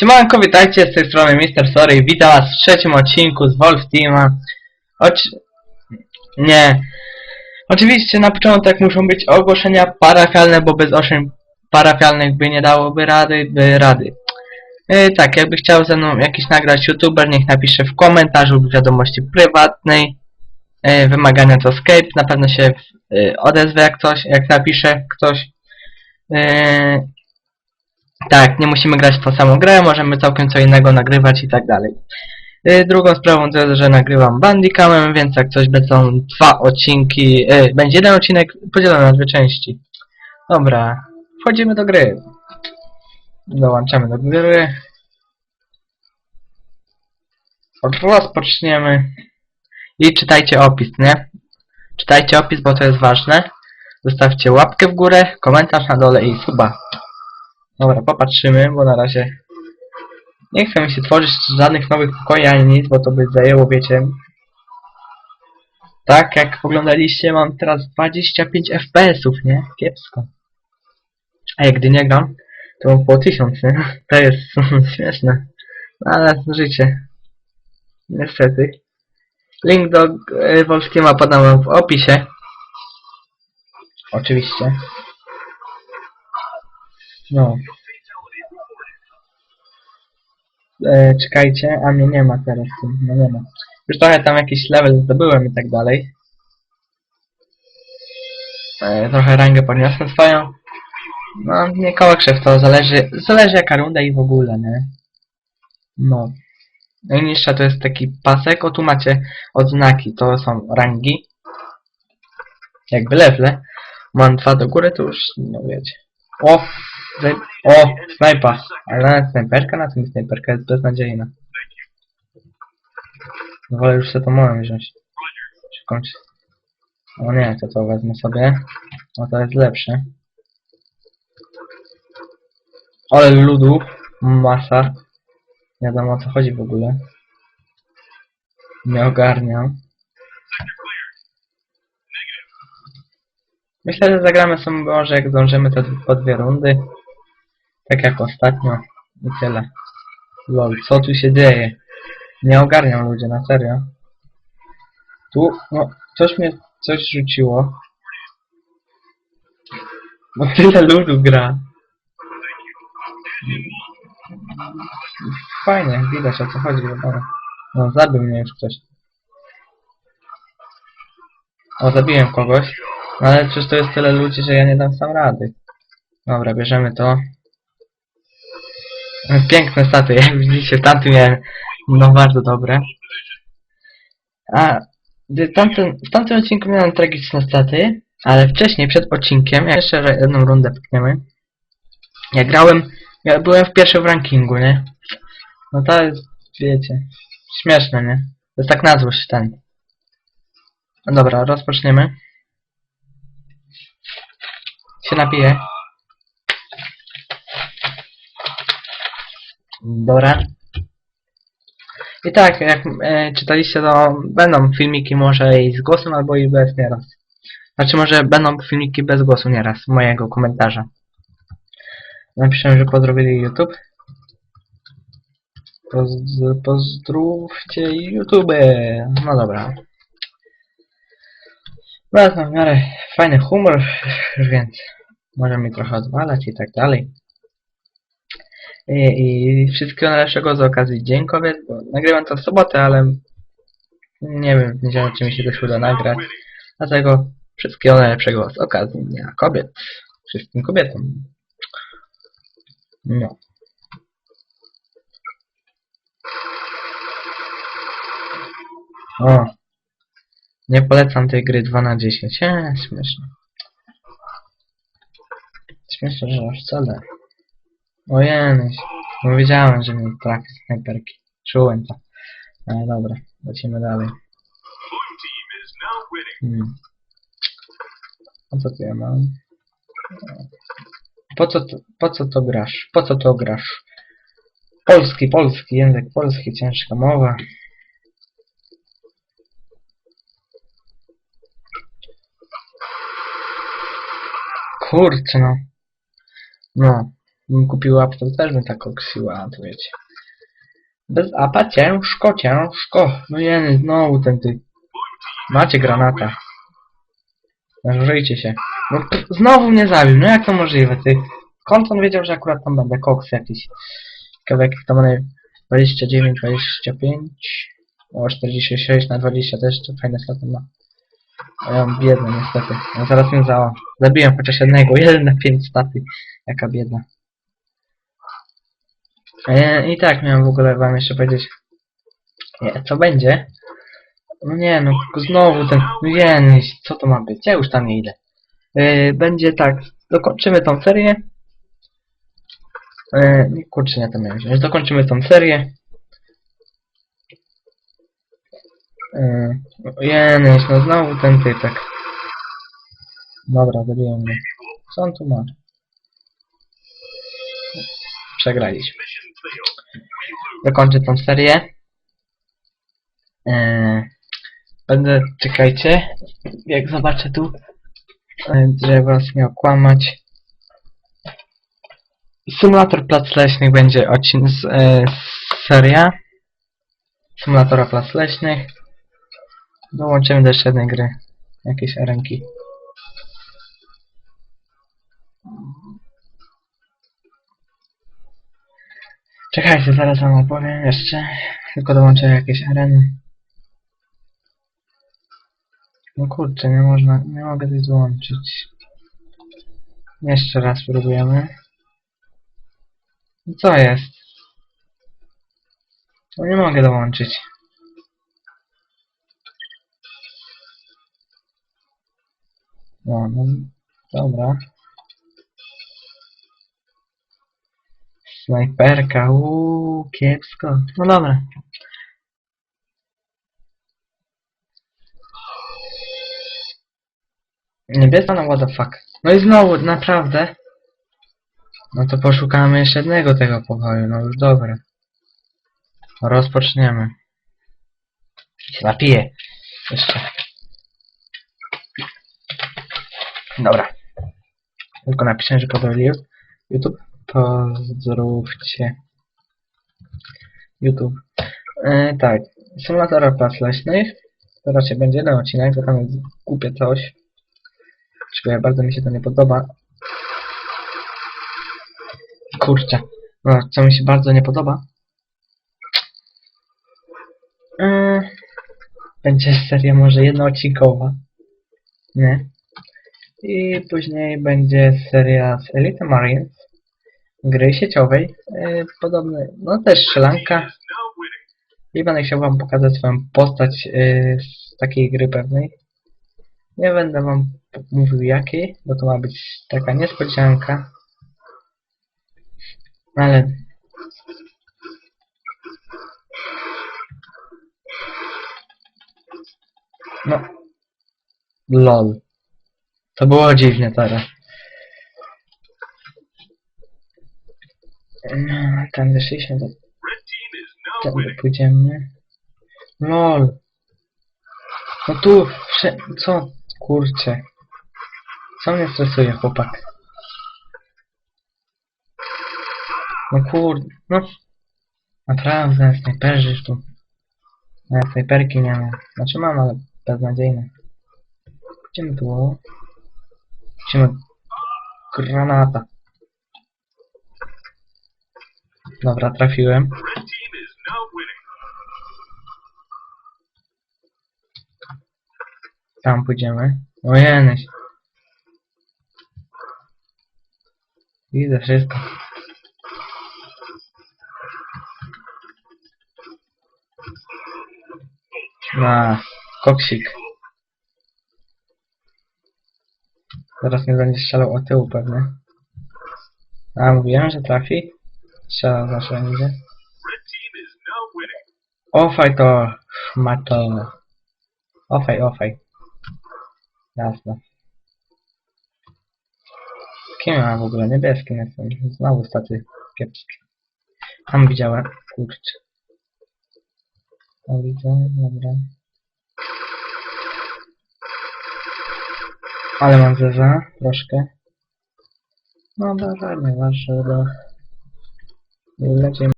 Siemanko, witajcie, z tej strony Mr. Sorry, witam was w trzecim odcinku z Wolf Teama. Oczy... Nie. Oczywiście na początek muszą być ogłoszenia parafialne, bo bez ogłoszeń parafialnych by nie dałoby rady, by rady. Yy, tak, jakby chciał ze mną jakiś nagrać youtuber, niech napisze w komentarzu lub wiadomości prywatnej. Yy, wymagania to Skype, na pewno się yy, odezwę jak coś, jak napisze ktoś. Tak, nie musimy grać w tą samą grę, możemy całkiem co innego nagrywać i tak dalej. Yy, drugą sprawą to jest, że nagrywam Bandicamem, więc jak coś będą dwa odcinki, yy, będzie jeden odcinek podzielony na dwie części. Dobra, wchodzimy do gry. Dołączamy do gry. Rozpoczniemy. I czytajcie opis, nie? Czytajcie opis, bo to jest ważne. Zostawcie łapkę w górę, komentarz na dole i suba. Dobra, popatrzymy, bo na razie nie chcę mi się tworzyć żadnych nowych pokoi ani nic, bo to by zajęło, wiecie. Tak, jak oglądaliście, mam teraz 25 FPS-ów, nie? Kiepsko. A jak gdy nie gram, to po 1000, nie? To jest śmieszne. No, ale życie. Niestety. Link do y, Wolskiego podam wam w opisie. Oczywiście. No. E, czekajcie, a mnie nie ma teraz no nie ma. Już trochę tam jakiś level zdobyłem i tak dalej. E, trochę rangę podniosłem swoją. No, nie koło krzew, to zależy, zależy jaka runda i w ogóle, nie? No. Najniższa to jest taki pasek, o tu macie odznaki, to są rangi. Jakby level. Mam dwa do góry, to już, no wiecie. O! Zaj o! Snajpa! Ale snajperka na tym snajperka jest beznadziejna. Wolę już sobie to moją wziąć. Czy kończy. O nie, to to wezmę sobie. O to jest lepsze. Ale ludu. Masa. Nie wiadomo o co chodzi w ogóle. Nie ogarniam. Myślę, że zagramy sobie może jak zdążymy te po dwie rundy. Tak jak ostatnio. I tyle. Lol, co tu się dzieje? Nie ogarniam ludzie, na serio. Tu, no, coś mnie, coś rzuciło. No tyle ludu gra. Fajnie, widać o co chodzi, wiadomo. No, zabił mnie już ktoś. O, zabiłem kogoś. No ale przecież to jest tyle ludzi, że ja nie dam sam rady. Dobra, bierzemy to. Piękne staty, jak widzicie, tamty miałem no bardzo dobre. A w tamtym, w tamtym odcinku miałem tragiczne staty, ale wcześniej, przed odcinkiem, jak jeszcze jedną rundę pykniemy, ja grałem, ja byłem w pierwszym rankingu, nie? No to jest, wiecie, śmieszne, nie? To jest tak na złość ten. No dobra, rozpoczniemy. Się napiję. Dobra. I tak, jak e, czytaliście, to będą filmiki może i z głosem, albo i bez nieraz. Znaczy może będą filmiki bez głosu nieraz, mojego komentarza. Napiszę, że pozdrowili YouTube. Poz, pozdrówcie YouTube. No dobra. Wezmę w miarę fajny humor, więc może mi trochę odwalać i tak dalej. I, I wszystkiego najlepszego z okazji Dzień Kobiet, bo nagrywam to w sobotę, ale nie wiem, w niedzielę czy mi się też uda nagrać. Dlatego wszystkiego najlepszego z okazji Dnia Kobiet. Wszystkim kobietom. No. O. Nie polecam tej gry 2 na 10. Eee, śmieszne. Śmieszne, że aż wcale. Ojenyś. No wiedziałem, że mi trafi snajperki. Czułem to. Ale dobra, lecimy dalej. Hmm. A co tu ja mam? Po co, to, po co to grasz? Po co to grasz? Polski, polski, język polski, ciężka mowa. Kurczę no. No. Bym kupił app, to też bym tak koksiła, to wiecie. Bez apa ciężko, ciężko. No jeny, znowu ten ty. Macie granata. Użyjcie się. No p- znowu mnie zabił, no jak to możliwe, ty? Skąd on wiedział, że akurat tam będę? Koks jakiś. Jakich to mamy 29, 25. O, 46 na 20 też to fajne staty ma. A ja mam biedne niestety. No zaraz mnie za... Zabiłem chociaż jednego, jeden na 5 staty. Jaka biedna. E, I tak miałem w ogóle wam jeszcze powiedzieć. Nie, co będzie? No nie, no znowu ten... No nie, co to ma być? Ja już tam nie idę. E, będzie tak, dokończymy tą serię. E, kurczę, nie to miałem. Dokończymy tą serię. E, Jenyś, no znowu ten typek. Dobra, zabiłem mnie. Co on tu ma? Przegraliśmy. Dokończę tą serię. E, będę, czekajcie, jak zobaczę tu, e, żeby was nie okłamać. Symulator Plac Leśnych będzie odcinek e, seria. Symulatora Plac Leśnych. Dołączymy do jeszcze jednej gry. Jakieś arenki. Czekajcie, zaraz wam opowiem jeszcze. Tylko dołączę jakieś areny. No kurczę, nie można, nie mogę coś dołączyć. Jeszcze raz spróbujemy. No Co jest? No nie mogę dołączyć. No, no, dobra. Snajperka, uuu, kiepsko. No dobra. Niebieska, no what the fuck. No i znowu, naprawdę. No to poszukamy jeszcze jednego tego pokoju, no już dobra. Rozpoczniemy. Się napiję. Jeszcze. Dobra. Tylko napiszę, że podobnie YouTube. Pozdrówcie. YouTube. E, tak. Symulatora plac leśnych. To raczej będzie jeden odcinek, to tam jest głupie coś. Bardzo mi się to nie podoba. Kurczę. No, co mi się bardzo nie podoba. Yy, będzie seria może jednoodcinkowa. Nie. I później będzie seria z Elite Marines. Gry sieciowej. Yy, podobny, no też strzelanka. I będę chciał wam pokazać swoją postać yy, z takiej gry pewnej. Nie będę wam mówił jakiej, bo to ma być taka niespodzianka. Ale... No. LOL. To było dziwnie teraz. No, tam wyszliśmy do... Tam pójdziemy. LOL. No tu, wsze... co? Kurczę. Co mnie stresuje, chłopak? No kur... No. Naprawdę, snajperzy już tu. No, snajperki nie mam. Znaczy mam, ale beznadziejne. Idziemy tu. Idziemy... Granata. Dobra, trafiłem. Tam pójdziemy. O jenyś. Widzę wszystko. Na koksik. Zaraz mnie będzie strzelał o tył pewnie. A, mówiłem, że trafi? Strzela zawsze będzie. Ofaj to, szmato. Ofaj, ofaj. Jasne. Kim ja w ogóle? Niebieskim jestem. Znowu staty kiepskie. Tam widziałem. Kurczę. O, widzę, dobra. Ale mam zeza, troszkę. No dobra, nieważne, no. Lecimy.